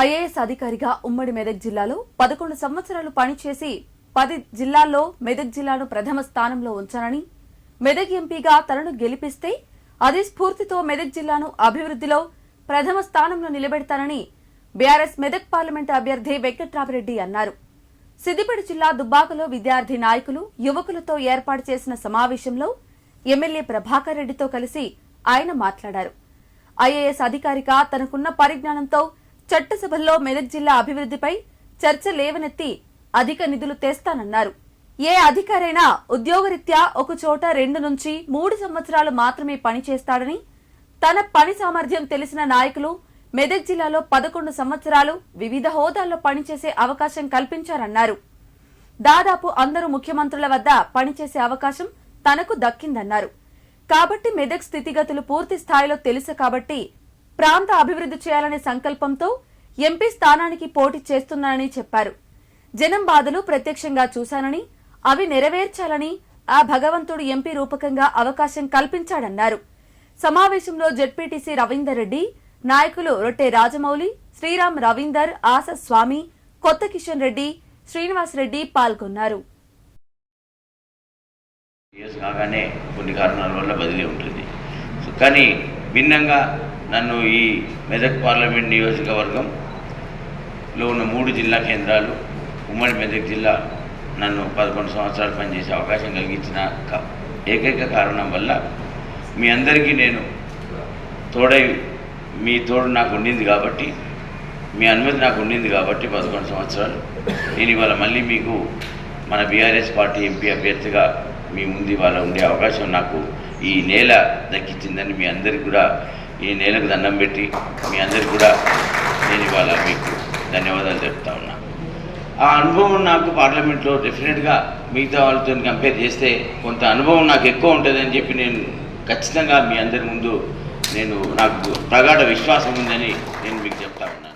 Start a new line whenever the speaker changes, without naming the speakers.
IAS అధికారిగా ఉమ్మడి మెదక్ జిల్లాలో పదకొండు సంవత్సరాలు పనిచేసి పది జిల్లాల్లో మెదక్ జిల్లాను ప్రథమ స్థానంలో ఉంచానని మెదక్ ఎంపీగా తనను గెలిపిస్తే అదే స్ఫూర్తితో మెదక్ జిల్లాను అభివృద్ధిలో ప్రథమ స్థానంలో నిలబెడతానని బీఆర్ఎస్ మెదక్ పార్లమెంటు అభ్యర్థి వెంకట్రామరెడ్డి అన్నారు. సిద్దిపేట జిల్లా దుబ్బాకలో విద్యార్థి నాయకులు యువకులతో ఏర్పాటు చేసిన సమావేశంలో ఎమ్మెల్యే ప్రభాకర్ రెడ్డితో కలిసి ఆయన మాట్లాడారు. ఐఏఎస్ అధికారిగా తనకున్న పరిజ్ఞానంతో చట్టసభల్లో మెదక్ జిల్లా అభివృద్ధిపై చర్చ లేవనెత్తి అధిక నిధులు తెస్తానన్నారు. ఏ అధికారైనా ఉద్యోగరీత్యా ఒక చోట రెండు నుంచి మూడు సంవత్సరాలు మాత్రమే పనిచేస్తాడని తన పని సామర్థ్యం తెలిసిన నాయకులు మెదక్ జిల్లాలో పదకొండు సంవత్సరాలు వివిధ హోదాల్లో పనిచేసే అవకాశం కల్పించారన్నారు. దాదాపు అందరూ ముఖ్యమంత్రుల వద్ద పనిచేసే అవకాశం తనకు దక్కిందన్నారు. కాబట్టి మెదక్ స్థితిగతులు పూర్తి స్థాయిలో తెలుసు కాబట్టి ప్రాంత అభివృద్ధి చేయాలనే సంకల్పంతో ఎంపీ స్థానానికి పోటీ చేస్తున్నానని చెప్పారు. జనం బాధలు ప్రత్యక్షంగా చూశానని అవి నెరవేర్చాలని ఆ భగవంతుడు ఎంపీ రూపకంగా అవకాశం కల్పించాడన్నారు. సమావేశంలో జడ్పీటీసీ రవీందర్ రెడ్డి నాయకులు రొట్టె రాజమౌళి శ్రీరామ్ రవీందర్ ఆస స్వామి కొత్త కిషన్ రెడ్డి శ్రీనివాస్ రెడ్డి పాల్గొన్నారు.
కాగానే కొన్ని కారణాల వల్ల బదిలీ ఉంటుంది. కానీ భిన్నంగా నన్ను ఈ మెదక్ పార్లమెంట్ లో ఉన్న మూడు జిల్లా కేంద్రాలు ఉమ్మడి మెదక్ జిల్లా నన్ను పదకొండు సంవత్సరాలు పనిచేసే అవకాశం కలిగించిన ఏకైక కారణం వల్ల మీ అందరికీ నేను తోడై మీ తోడు నాకు ఉండింది కాబట్టి మీ అనుమతి నాకు ఉండింది కాబట్టి పదకొండు సంవత్సరాలు. నేను ఇవాళ మళ్ళీ మీకు మన బీఆర్ఎస్ పార్టీ ఎంపీ అభ్యర్థిగా మీ ముందు ఇవాళ ఉండే అవకాశం నాకు ఈ నేల దక్కించిందని మీ అందరికి కూడా ఈ నేలకు దండం పెట్టి మీ అందరికి కూడా నేను ఇవాళ మీకు ధన్యవాదాలు చెప్తా ఉన్నా. ఆ అనుభవం నాకు పార్లమెంట్లో డెఫినెట్గా మిగతా వాళ్ళతో కంపేర్ చేస్తే కొంత అనుభవం నాకు ఎక్కువ ఉంటుందని చెప్పి నేను ఖచ్చితంగా మీ అందరి ముందు నేను నాకు ప్రగాఢ విశ్వాసం ఉందని నేను మీకు చెప్తా ఉన్నాను